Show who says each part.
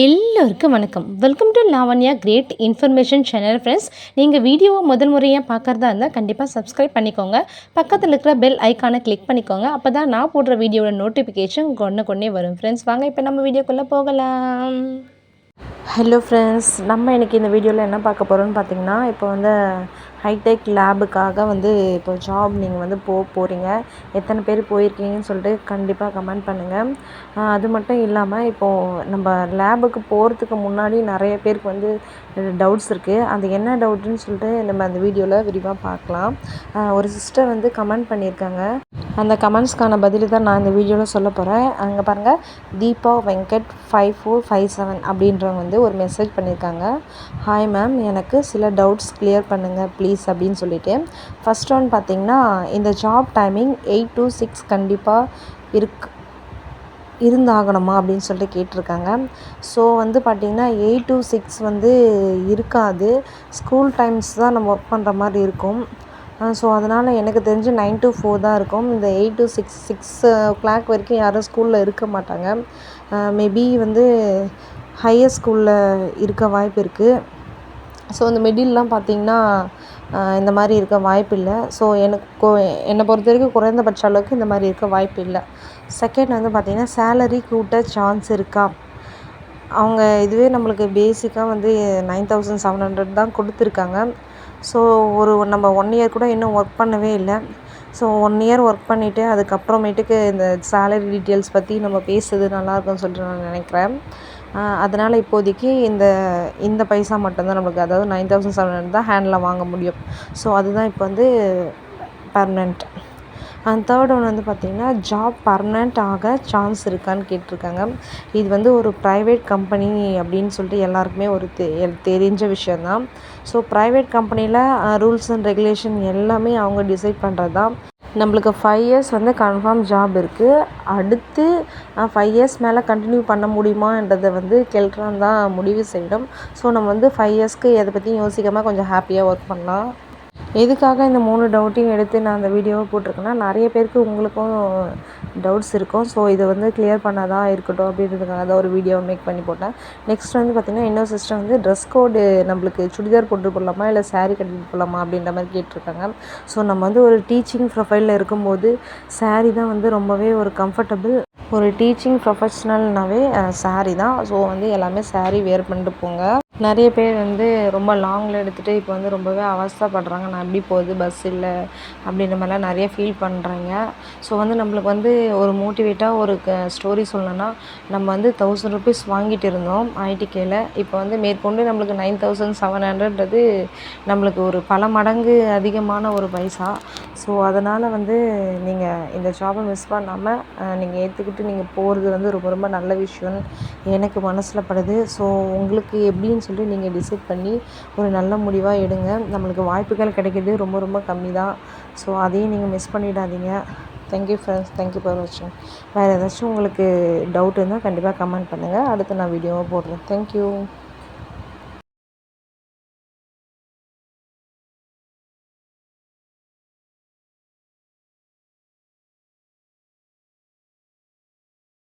Speaker 1: எல்லோருக்கும் வணக்கம். Welcome to Lavanya great information channel friends நீங்கள் வீடியோவை முதல் முறையாக பார்க்குறதா இருந்தால் கண்டிப்பாக சப்ஸ்கிரைப் பண்ணிக்கோங்க. பக்கத்தில் இருக்கிற பெல் ஐக்கானை கிளிக் பண்ணிக்கோங்க. அப்போ தான் நான் போடுற வீடியோட நோட்டிஃபிகேஷன் கொண்டு கொண்டே வரும் ஃப்ரெண்ட்ஸ் வாங்க இப்போ நம்ம வீடியோக்குள்ளே போகலாம். ஹலோ ஃப்ரெண்ட்ஸ் நம்ம இன்றைக்கி இந்த வீடியோவில் என்ன பார்க்க போகிறோம்னு பார்த்தீங்கன்னா இப்போ வந்து ஹைடெக் லேபுக்காக வந்து இப்போ ஜாப் நீங்கள் வந்து போக போகிறீங்க எத்தனை பேர் போயிருக்கீங்கன்னு சொல்லிட்டு கண்டிப்பாக கமெண்ட் பண்ணுங்கள் அது மட்டும் இல்லாமல் இப்போது நம்ம லேபுக்கு போகிறதுக்கு முன்னாடி நிறைய பேருக்கு வந்து டவுட்ஸ் இருக்குது அது என்ன டவுட்டுன்னு சொல்லிட்டு நம்ம அந்த வீடியோவில் விரிவாக பார்க்கலாம். ஒரு சிஸ்டர் வந்து கமெண்ட் பண்ணியிருக்காங்க. அந்த கமெண்ட்ஸ்க்கான பதில் தான் நான் இந்த வீடியோவில் சொல்ல போகிறேன் அங்கே பாருங்கள் Deepa Venkat five four five seven அப்படின்றவங்க வந்து ஒரு மெசேஜ் பண்ணியிருக்காங்க. ஹாய் மேம் எனக்கு சில டவுட்ஸ் கிளியர் பண்ணுங்கள் ப்ளீஸ் அப்படின்னு சொல்லிட்டு. ஃபஸ்ட் ஒன் பார்த்திங்கன்னா இந்த job timing eight to six கண்டிப்பாக இருக்கு இருந்தாகணுமா அப்படின்னு சொல்லிட்டு கேட்டிருக்காங்க. ஸோ வந்து பார்த்திங்கன்னா எயிட் டு சிக்ஸ் வந்து இருக்காது. ஸ்கூல் டைம்ஸ் தான் நம்ம ஒர்க் பண்ணுற மாதிரி இருக்கும். ஸோ அதனால் எனக்கு தெரிஞ்சு நைன் டு ஃபோர் தான் இருக்கும். இந்த eight to six six o'clock வரைக்கும் யாரும் ஸ்கூலில் இருக்க மாட்டாங்க. மேபி வந்து ஹையர் ஸ்கூலில் இருக்க வாய்ப்பு இருக்குது ஸோ இந்த மிடில்லாம் பார்த்திங்கன்னா இந்த மாதிரி இருக்க வாய்ப்பு இல்லை ஸோ எனக்கு என்னை பொறுத்த வரைக்கும் குறைந்தபட்ச அளவுக்கு இந்த மாதிரி இருக்க வாய்ப்பு இல்லை செகண்ட் வந்து பார்த்திங்கன்னா சேலரி கூட்ட சான்ஸ் இருக்கா? அவங்க இதுவே நம்மளுக்கு பேசிக்காக வந்து நைன் தௌசண்ட் செவன் ஹண்ட்ரட் தான் கொடுத்துருக்காங்க. ஸோ ஒரு நம்ம ஒன் இயர் கூட இன்னும் ஒர்க் பண்ணவே இல்லை. ஸோ ஒன் இயர் ஒர்க் பண்ணிவிட்டு அதுக்கப்புறமேட்டுக்கு இந்த சேலரி டீட்டெயில்ஸ் பற்றி நம்ம பேசுறது நல்லாயிருக்கும்னு சொல்லிட்டு நான் நினைக்கிறேன். அதனால் இப்போதைக்கு இந்த இந்த பைசா மட்டும்தான் நம்மளுக்கு அதாவது நைன் தௌசண்ட் செவன் ஹண்ட்ரட் தான் ஹேண்டில் வாங்க முடியும். ஸோ அதுதான் இப்போ வந்து பர்மனெண்ட் அண்ட் தேர்ட் ஒன் வந்து பார்த்திங்கன்னா ஜாப் பர்மனெண்ட் ஆக சான்ஸ் இருக்கான்னு கேட்டிருக்காங்க. இது வந்து ஒரு ப்ரைவேட் கம்பெனி அப்படின்னு சொல்லிட்டு எல்லாருக்குமே ஒரு தெ தெரிஞ்ச விஷயந்தான் ஸோ ப்ரைவேட் கம்பெனியில் ரூல்ஸ் அண்ட் ரெகுலேஷன் எல்லாமே அவங்க டிசைட் பண்ணுறது தான் நம்மளுக்கு ஃபைவ் இயர்ஸ் வந்து கன்ஃபார்ம் ஜாப் இருக்குது அடுத்து ஃபைவ் இயர்ஸ் மேலே கண்டினியூ பண்ண முடியுமான்றதை வந்து கெல்ட்ரான் தான் முடிவு செய்யணும் ஸோ நம்ம வந்து ஃபைவ் இயர்ஸ்க்கு எதை பற்றியும் யோசிக்காமல் கொஞ்சம் ஹாப்பியாக ஒர்க் பண்ணலாம். எதுக்காக இந்த மூணு டவுட்டையும் எடுத்து நான் அந்த வீடியோவை போட்டிருக்கேன்னா நிறைய பேருக்கு உங்களுக்கும் டவுட்ஸ் இருக்கும். ஸோ இதை வந்து கிளியர் பண்ணாதான் இருக்கட்டும் அப்படின்றதுக்காக தான் ஒரு வீடியோவை மேக் பண்ணி போட்டேன். நெக்ஸ்ட் வந்து பார்த்திங்கன்னா இன்னொரு சிஸ்டம் வந்து ட்ரெஸ் கோடு நம்மளுக்கு சுடிதார் போட்டு போடலாமா? இல்லை சாரீ கட்டிட்டு போடலாமா? அப்படின்ற மாதிரி கேட்டிருக்காங்க. ஸோ நம்ம வந்து ஒரு டீச்சிங் ப்ரொஃபைலில் இருக்கும்போது சாரீ தான் வந்து ரொம்பவே ஒரு கம்ஃபர்டபுள் ஒரு டீச்சிங் ப்ரொஃபஷ்னல்னாவே சாரீ தான். ஸோ வந்து எல்லாமே சாரீ வேர் பண்ணிட்டு போங்க. நிறைய பேர் வந்து ரொம்ப லாங்கில் எடுத்துகிட்டு இப்போ வந்து ரொம்பவே அவஸ்தைப்படுறாங்க. நான் எப்படி போகுது பஸ் இல்லை அப்படின்ற மாதிரிலாம் நிறைய ஃபீல் பண்ணுறாங்க ஸோ வந்து நம்மளுக்கு வந்து ஒரு மோட்டிவேட்டாக ஒரு க ஸ்டோரி சொல்லணும்னா நம்ம வந்து தௌசண்ட் ருபீஸ் வாங்கிட்டு இருந்தோம் ஐடிகேயில் இப்போ வந்து மேற்கொண்டு நம்மளுக்கு நைன் தௌசண்ட் செவன் ஹண்ட்ரட்ன்றது நம்மளுக்கு ஒரு பல மடங்கு அதிகமான ஒரு பைசா. ஸோ அதனால் வந்து நீங்கள் இந்த ஜாபை மிஸ் பண்ணாமல் நீங்கள் ஏற்றுக்கிட்டு நீங்கள் போகிறது வந்து ரொம்ப ரொம்ப நல்ல விஷயம்னு எனக்கு மனசில் படுது. ஸோ உங்களுக்கு எப்படின்னு சொல்லி நீங்கள் டிசைட் பண்ணி ஒரு நல்ல முடிவாக எடுங்க. நம்மளுக்கு வாய்ப்புகள் கிடைக்கிறது ரொம்ப ரொம்ப கம்மி தான் ஸோ அதையும் நீங்கள் மிஸ் பண்ணிடாதீங்க. தேங்க்யூ ஃப்ரெண்ட்ஸ் தேங்க்யூ ஃபார் வாட்சிங் வேறு ஏதாச்சும் உங்களுக்கு டவுட் இருந்தால் கண்டிப்பாக கமெண்ட் பண்ணுங்கள் அடுத்து நான் வீடியோவை போடுறேன். தேங்க்யூ